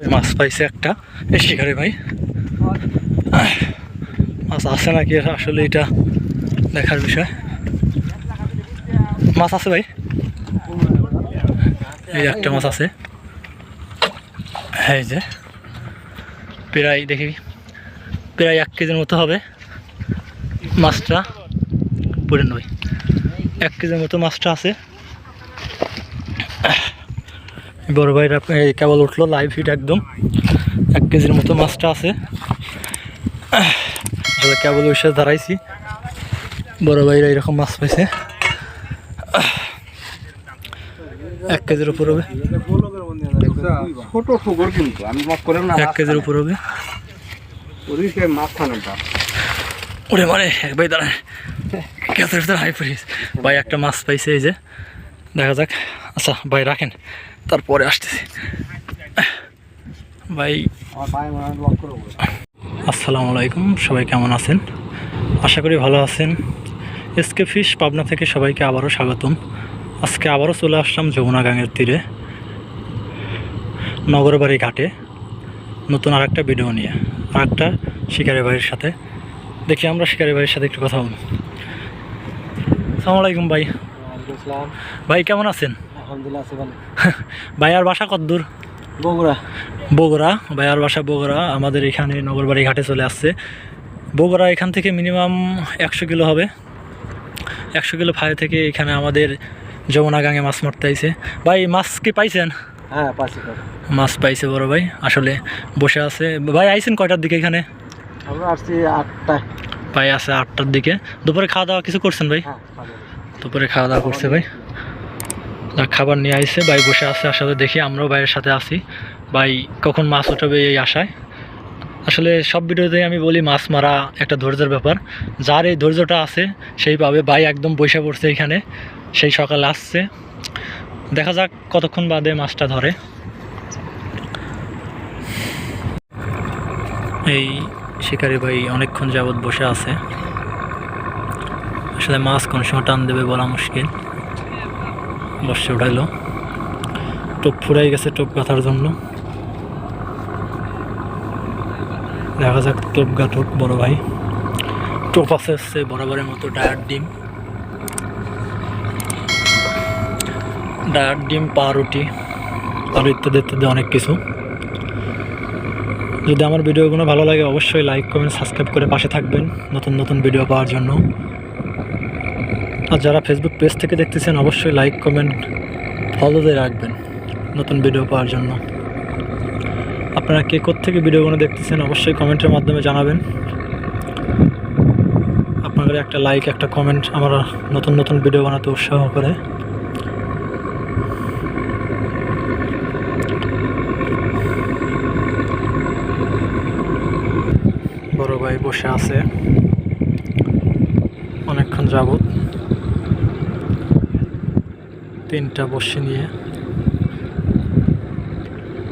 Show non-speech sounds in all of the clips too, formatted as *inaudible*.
মাছ পাইছে একটা। এই শিকারে ভাই। মাছ আছে নাকি? আসলে এটা দেখার বিষয়। মাছ আছে ভাই? এই একটা মাছ আছে। এই যে, প্রায় দেখি, প্রায় এক কেজির মতো হবে মাছটা। পড়ে নয় এক কেজির মতো মাছটা আছে। বড় ভাইরা এই কেবল উঠল লাইভ হিট একদম। এক কেজির মতো মাছটা আছে। কেবল ওই সাথে দাঁড়াইছি। বড় ভাইরা এরকম মাছ পাইছে। এক কেজির উপর হবে। এক কেজির উপর হবে। ওরে মানে এক ভাই দাঁড়ায় ভাই একটা মাছ পাইছে এই যে। দেখা যাক। আচ্ছা ভাই, রাখেন। তারপরে আসতেছি। ভাই, আসসালামু আলাইকুম। সবাই কেমন আছেন? আশা করি ভালো আছেন। এসকে ফিশ পাবনা থেকে সবাইকে আবারও স্বাগতম। আজকে আবারও চলে আসলাম যমুনা গাঙের তীরে, নগরবাড়ি ঘাটে। নতুন আর একটা ভিডিও নিয়ে। আর একটা শিকারি ভাইয়ের সাথে। দেখি আমরা শিকারি ভাইয়ের সাথে একটু কথা বলব আসসালামু আলাইকুম, ভাই। ভাই কেমন আছেন? আলহামদুলিল্লাহ আছে ভালো। *laughs* ভাইয়ার বাসা কদ্দূর বগুড়া। বগুড়া। ভাইয়ার বাসা বগুড়া। আমাদের এখানে নগরবাড়ি ঘাটে চলে আসছে। বগুড়া এখান থেকে মিনিমাম একশো কিলো হবে। একশো কিলো ফাই থেকে এখানে আমাদের যমুনা গাঙে মাছ মারতে আইছে। ভাই মাছ কি পাইছেন? হ্যাঁ মাছ পাইছে বড় ভাই আসলে বসে আছে। ভাই আইছেন কয়টার দিকে এখানে? আমরা আসছি আটটায়। ভাই আছে আটটার দিকে। দুপুরে খাওয়া দাওয়া কিছু করছেন ভাই? হ্যাঁ। দুপুরে খাওয়া দাওয়া করছে ভাই। খাবার নিয়ে আইছে, ভাই বসে আছে আসলে দেখি আমরাও ভাইয়ের সাথে আসি ভাই কখন মাছ উঠাবে এই আশায়? আসলে সব ভিডিওতেই আমি বলি, মাছ মারা একটা ধৈর্যের ব্যাপার। যার এই ধৈর্যটা আছে, সেই পাবে। ভাই একদম বসে পড়ছে এখানে, সেই সকালে আসছে। দেখা যাক কতক্ষণ বাদে মাছটা ধরে। এই শিকারি ভাই অনেকক্ষণ যাবৎ বসে আছে। আসলে মাছ কোন সময় টান দেবে বলা মুশকিল। বসে উঠাইলো। টোপ ফুরাই গেছে টোপ গাঁথার জন্য। দেখা যাক টোপ গাঁথুক বড় ভাই। টোপ আছে হচ্ছে বরাবরের মতো ডায়ার ডিম। ডায়ার ডিম, পাউরুটি আরও ইত্যাদি ইত্যাদি অনেক কিছু। যদি আমার ভিডিওগুলো ভালো লাগে অবশ্যই লাইক কমেন্ট সাবস্ক্রাইব করে পাশে থাকবেন। নতুন নতুন ভিডিও পাওয়ার জন্য। আর যারা ফেসবুক পেজ থেকে দেখতেছেন, অবশ্যই লাইক কমেন্ট ফলো দিয়ে রাখবেন নতুন ভিডিও পাওয়ার জন্য। আপনারা কে থেকে ভিডিওগুলো দেখতেছেন, অবশ্যই কমেন্টের মাধ্যমে জানাবেন। আপনাদের একটা লাইক একটা কমেন্ট আমার নতুন নতুন ভিডিও বানাতে উৎসাহ করে। বড় ভাই বসে আছে। অনেকক্ষণ যাবত তিনটা বসে নিয়ে,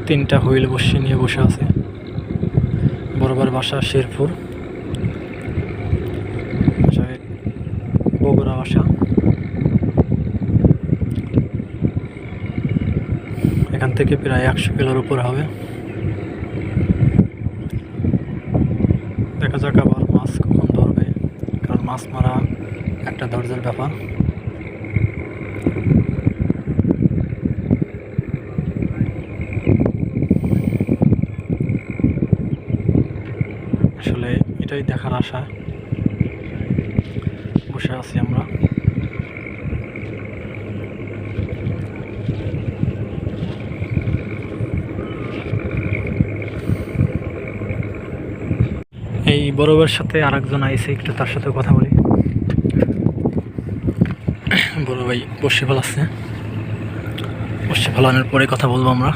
তিনটা হুইল বসে নিয়ে বসে আছে। বরাবর বাসা শেরপুর। বগুড়া বাসা। এখান থেকে প্রায় একশো কিলোর উপর হবে। দেখা যাক আবার মাছ কখন ধরবে, কারণ মাছ মারা একটা ধৈর্যের ব্যাপার। এটাই দেখার আশা। বসে আছি আমরা। এই বরফের সাথে আরেকজন আইসে একটু তার সাথে কথা বলি। বড় ভাই বসে ফেলাচ্ছে বসে ফেলানোর পরে কথা বলব আমরা।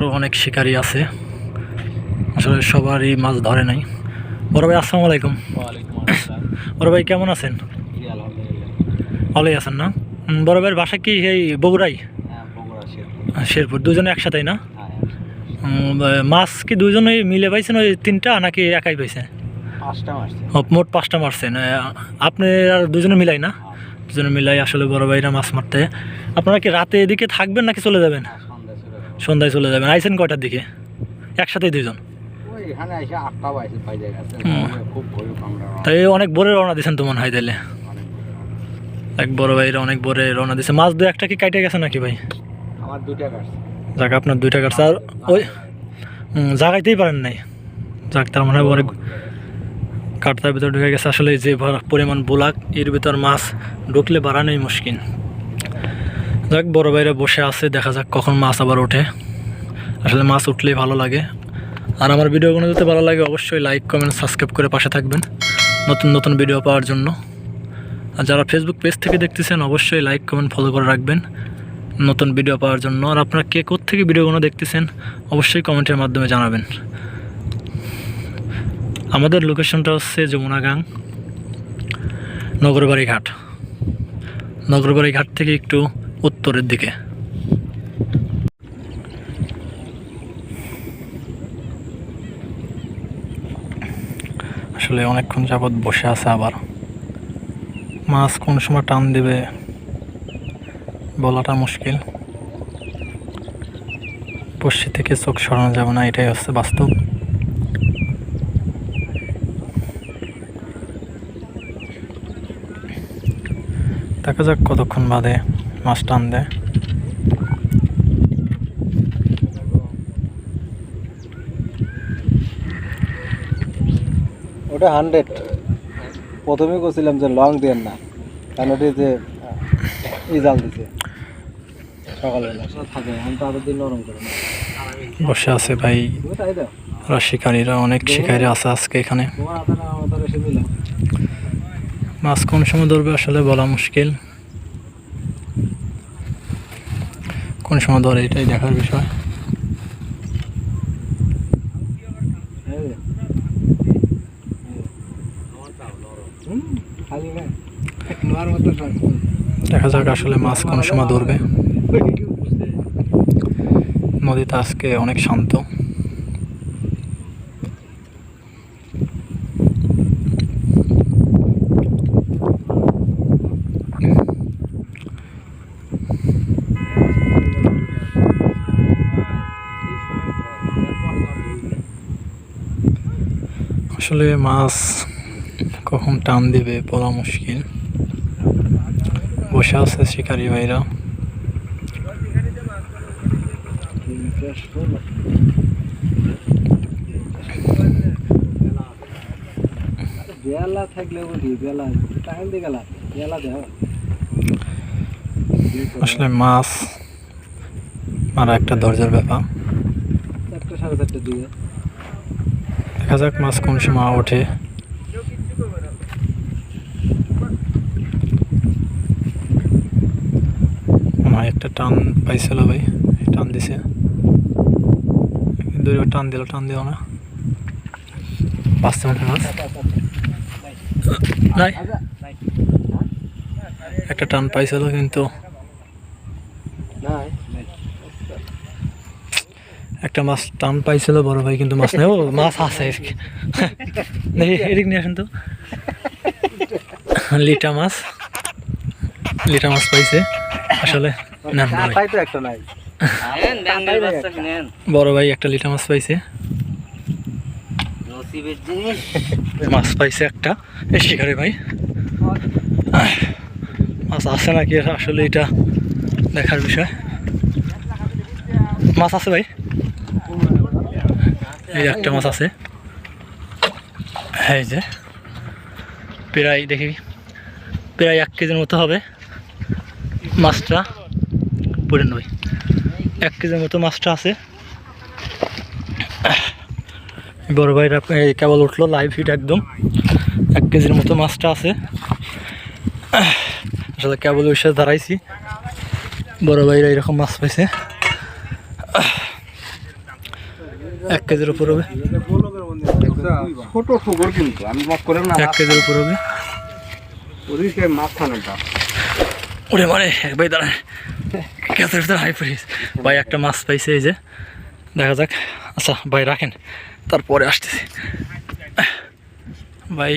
এখানে আরও অনেক শিকারী আছে। আসলে সবারই মাছ ধরে নাই। বড় ভাই আসসালামু আলাইকুম। বড় ভাই কেমন আছেন? ভালোই আছেন না? বড় ভাইয়ের বাসা কি এই বগুড়াই হ্যাঁ শেরপুর। দুজনে একসাথেই না? হ্যাঁ মাছ কি দুজনেই মিলে পাইছেন ওই তিনটা নাকি একাই পাইছেন? মোট পাঁচটা মারছেন আপনি আর দুজনে মিলাই না? দুজনে মিলাই আসলে বড় ভাইরা মাছ মারতে। আপনারা কি রাতে এদিকে থাকবেন নাকি চলে যাবেন? সন্ধ্যায় চলে যাবেন। আইসেন কয়টার দিকে? একসাথে আমরা তাই অনেক বড় রওনা দিয়েছেন তো মনে হয় তাহলে এক বড় ভাইরা অনেক বড় রওনা দিয়েছে মাছ দু একটা কি কাটে গেছে নাকি ভাই? আমার দুইটা কাটছে। যাক আপনার দুইটা কাটছে। আর ওই জাগাইতেই পারেন নাই। যাক তার মানে অনেক কাটতার ভিতর ঢুকে গেছে। আসলে যে পরিমাণ বোলাক এর ভিতর মাছ ঢুকলে বাড়ানোই মুশকিল। যাক, বড় বাইরে বসে আছে, দেখা যাক কখন মাছ আবার ওঠে। আসলে মাছ উঠলেই ভালো লাগে। আর আমার ভিডিওগুলো যদি ভালো লাগে, অবশ্যই লাইক কমেন্ট সাবস্ক্রাইব করে পাশে থাকবেন নতুন নতুন ভিডিও পাওয়ার জন্য। আর যারা ফেসবুক পেজ থেকে দেখতেছেন, অবশ্যই লাইক কমেন্ট ফলো করে রাখবেন নতুন ভিডিও পাওয়ার জন্য। আর আপনারা কে থেকে ভিডিওগুলো দেখতেছেন, অবশ্যই কমেন্টের মাধ্যমে জানাবেন। আমাদের লোকেশনটা হচ্ছে যমুনা গাং নগরবাড়ি ঘাট নগরবাড়ি ঘাট থেকে একটু উত্তরের দিকে। আসলে অনেকক্ষণ যাবৎ বসে আছে আবার। মাছ কোন সময় টান দেবে বলাটা মুশকিল। বসে থেকে চোখ সরানো যাবে না, এটাই হচ্ছে বাস্তব। দেখা যাক কতক্ষণ বাদে। মাছ টান দেয় ওটা হান্ড্রেড। প্রথমেই করছিলাম যে লং দেন না কারণ ওটি যে ই জাল দিছে। সকালবেলা থাকে তো দিন নরম করে বসে আছে ভাই ওরা শিকারীরা অনেক শিকারী আছে আজকে এখানে। মাছ কোন সময় ধরবে আসলে বলা মুশকিল। কোন সময় ধরে এটাই দেখার বিষয়। দেখা যাক আসলে মাছ কোন সময় ধরবে নদীতে আজকে অনেক শান্ত আসলে মাছ কখন টান দিবে বলা মুশকিল। বসে আছে শিকারি ভাইরা। বেলা থাকলে বলি বেলা টাইম দিয়ে গেলা বেলা আসলে মাছ মারা একটা ধৈর্যের ব্যাপার। চারটে সাড়ে চারটে দিকে। দেখা যাক মাছ কোন সময় ওঠে। একটা টান পাইছিল ভাই, টান দিছে। দূরে টান দিল টান দিল না। মনে হয় মাছ। নাই একটা টান পাইছিল কিন্তু। নাই। একটা মাছ টান পাইছিল, বড় ভাই কিন্তু মাছ নেই। ও, মাছ আছে এদিক নিয়ে আসেন তো। লিটা মাছ। লিটা মাছ পাইছে। আসলে বড় ভাই। একটা লিটা মাছ পাইছে। মাছ পাইছে একটা। শিকারে ভাই? মাছ আছে নাকি? আসলে এটা দেখার বিষয়। মাছ আছে ভাই? এই একটা মাছ আছে। এই যে, প্রায় দেখি, প্রায় এক কেজির মতো হবে মাছটা পড়ে নই এক কেজির মতো মাছটা আছে। বড় ভাইরা কেবল উঠল লাইভ হিট একদম। এক কেজির মতো মাছটা আছে। আসলে কেবল ওই সাথে দাঁড়াইছি। বড় ভাইরা এরকম মাছ পাইছে। এক কেজির উপর হবে। ছোট ঠোকর কিন্তু আমি মত করে না এক কেজির উপর হবে। ওদিকে মাছ খানেটা ওরে মানে ভাই দাঁড়ায় গ্যাসের ভিতরে হাই পড়িস ভাই একটা মাছ পাইছে এই যে। দেখা যাক। আচ্ছা ভাই রাখেন। তারপরে আসতেছি। ভাই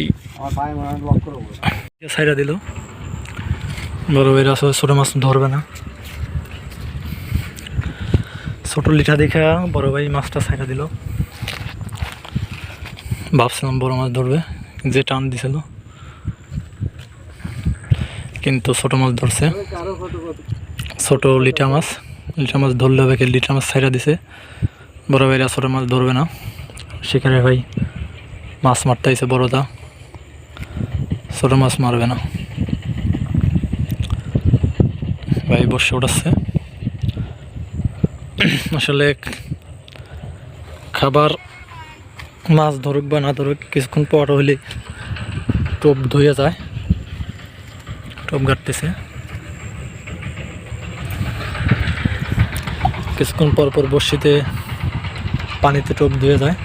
সাইডা দিল। বড় ভাইরা আসলে ছোটো মাছ ধরবে না। ছোট লিঠা দেখে, বড় ভাই মাছটা ছাইড়া দিল। ভাবছিলাম বড় মাছ ধরবে, যে টান দিছিল। কিন্তু ছোট মাছ ধরছে। ছোট লিটা মাছ লিটা মাছ ধরলে হবে কি, লিটা মাছ ছাইড়া দিছে। বড় ভাইরা ছোট মাছ ধরবে না। সেখানে ভাই মাছ মারতে আইছে বড়দা। ছোট মাছ মারবে না। ভাই বসে উঠাচ্ছে। আসলে খাবার মাছ ধরুক বা না ধরুক, কিছুক্ষণ পর হইলে টোপ ধুয়ে যায়, টোপ গাড়তেছে কিছুক্ষণ পর পর বর্ষিতে পানিতে টোপ ধুয়ে যায়।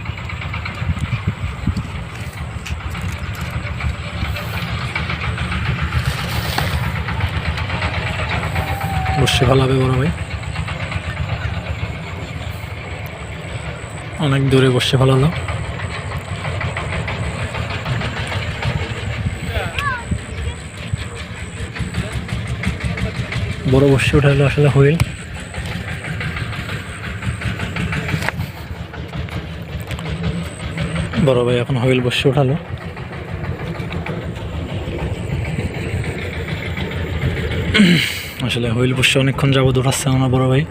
বসে ভালো হবে বড় ভাই অনেক দূরে বসে ভালো হলো বড় বসে উঠাইলো আসলে হুইল। বড় ভাই এখন হুইল বসে উঠালো আসলে হুইল বসে অনেকক্ষণ যাব দৌড়াচ্ছে আমার বড় ভাই।